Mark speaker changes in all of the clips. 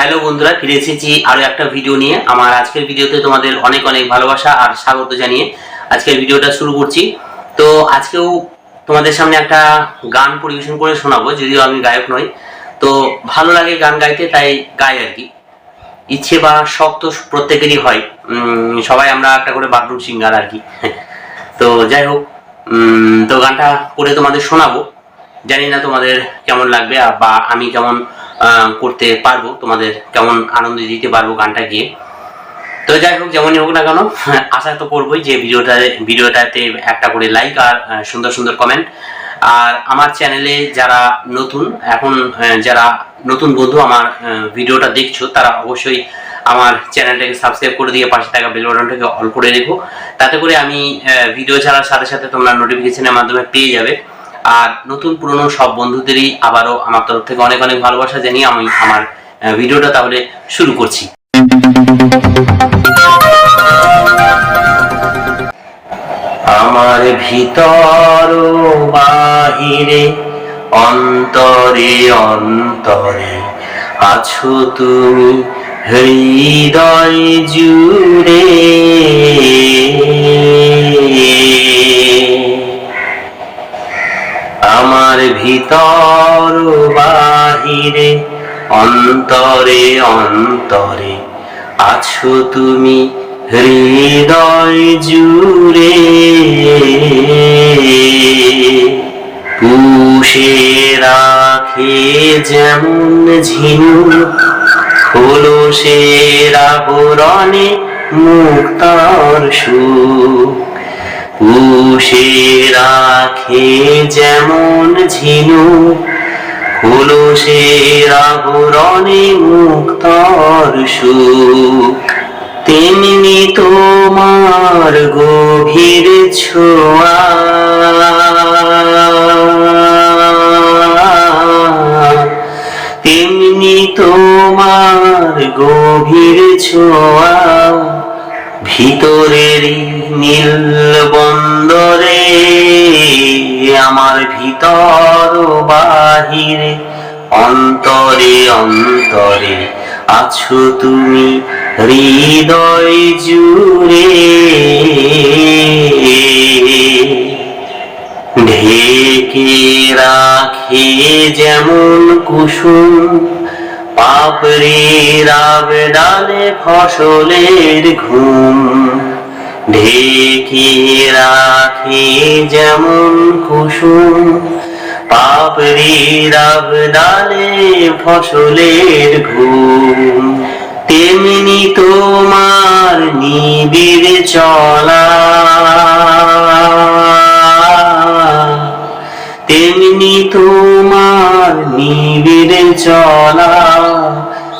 Speaker 1: Hello বন্ধুরা, ফিরে এসেছি আরও একটা ভিডিও নিয়ে। আমার আজকের ভিডিওতে তোমাদের অনেক অনেক ভালোবাসা আর স্বাগত জানিয়ে আজকের ভিডিওটা শুরু করছি। তো আজকেও তোমাদের সামনে একটা গান পরিবেশন করে শোনাবো, যদিও আমি গায়ক নই। তো ভালো লাগে গান গাইতে, তাই গাই আর কি। ইচ্ছে বা শখ তো প্রত্যেকেরই হয়। সবাই আমরা একটা করে বাথরুম সিঙ্গার আর কি। তো যাই হোক তো গানটা করে তোমাদের শোনাবো। জানি না তোমাদের কেমন লাগবে বা আমি কেমন করতে পারব, তোমাদের কেমন আনন্দ দিতে পারব গানটা গিয়ে। তো যাই হোক, যেমনই হোক না কেন, আশা তো করবোই যে ভিডিওটা, ভিডিওটাতে একটা করে লাইক আর সুন্দর সুন্দর কমেন্ট আর আমার চ্যানেলে যারা নতুন, এখন যারা নতুন বন্ধু আমার ভিডিওটা দেখছ, তারা অবশ্যই আমার চ্যানেলটাকে সাবস্ক্রাইব করে দিয়ে পাশে থাকা বেল বাটনটাকে অল করে রেখো। তাতে করে আমি ভিডিও ছাড়ার সাথে সাথে তোমরা নোটিফিকেশনের মাধ্যমে পেয়ে যাবে। আর নতুন পুরনো সব বন্ধুদেরই আবারও আমার তরফ থেকে অনেক অনেক ভালোবাসা জানিয়ে আমি আমার ভিডিওটা তাহলে শুরু করছি। আমার ভিতর বাহিরে, অন্তরে অন্তরে আছো তুমি, হৃদয় জুড়ে। ভিতর বাহিরে অন্তরে অন্তরে আছো তুমি হৃদয় জুড়ে। পুষে রাখে যেমন ঝিনুক হলো সে আবরণে মুক্তার সুখ পুষে রাখে যেমন ঝিনুক হলো সে আবরণে মুক্তার সুখ। তেমনি তোমার গভীর ছোঁয়া। তেমনি তোমার গভীর ছোঁয়া। ভিতরের নীল বন্দরে, আমার ভিতর বাহিরে, অন্তরে অন্তরে আছো তুমি হৃদয় জুড়ে। ঢেকে রাখে যেমন কুসুম পাপড়ি রাব ডালে ফসলের ঘুম। ঢেকে রাখে যেমন কুসুম। পাপড়ি রাব ডালে ফসলের ঘুম। তেমনি তোমার নিবিড় চলা। তেমনি তোমার নিবিড় চলা।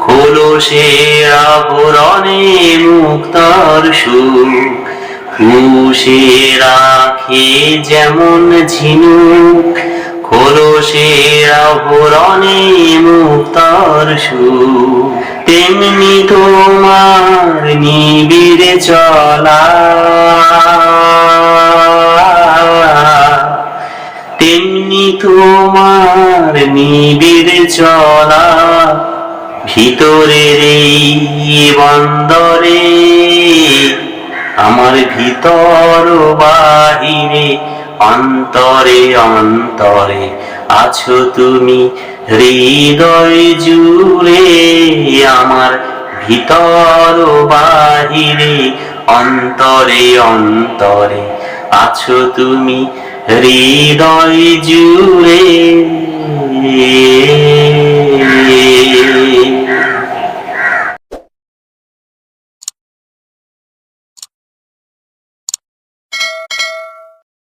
Speaker 1: খোলসের আবরণে মুক্তার সুখ পুষে রাখে যেমন ঝিনুক। খোল খোলসের আভরণে মুক্তার সুর। তেমনি তোমার নিবিড়ে চলা। তেমনি তোমার নিবিড় চলা। ভিতরের বন্দরে, আমার ভিতর বাহিরে, অন্তরে অন্তরে আছো তুমি হৃদয় জুড়ে, আমার ভিতর বাহিরে, অন্তরে অন্তরে আছো তুমি হৃদয় জুড়ে।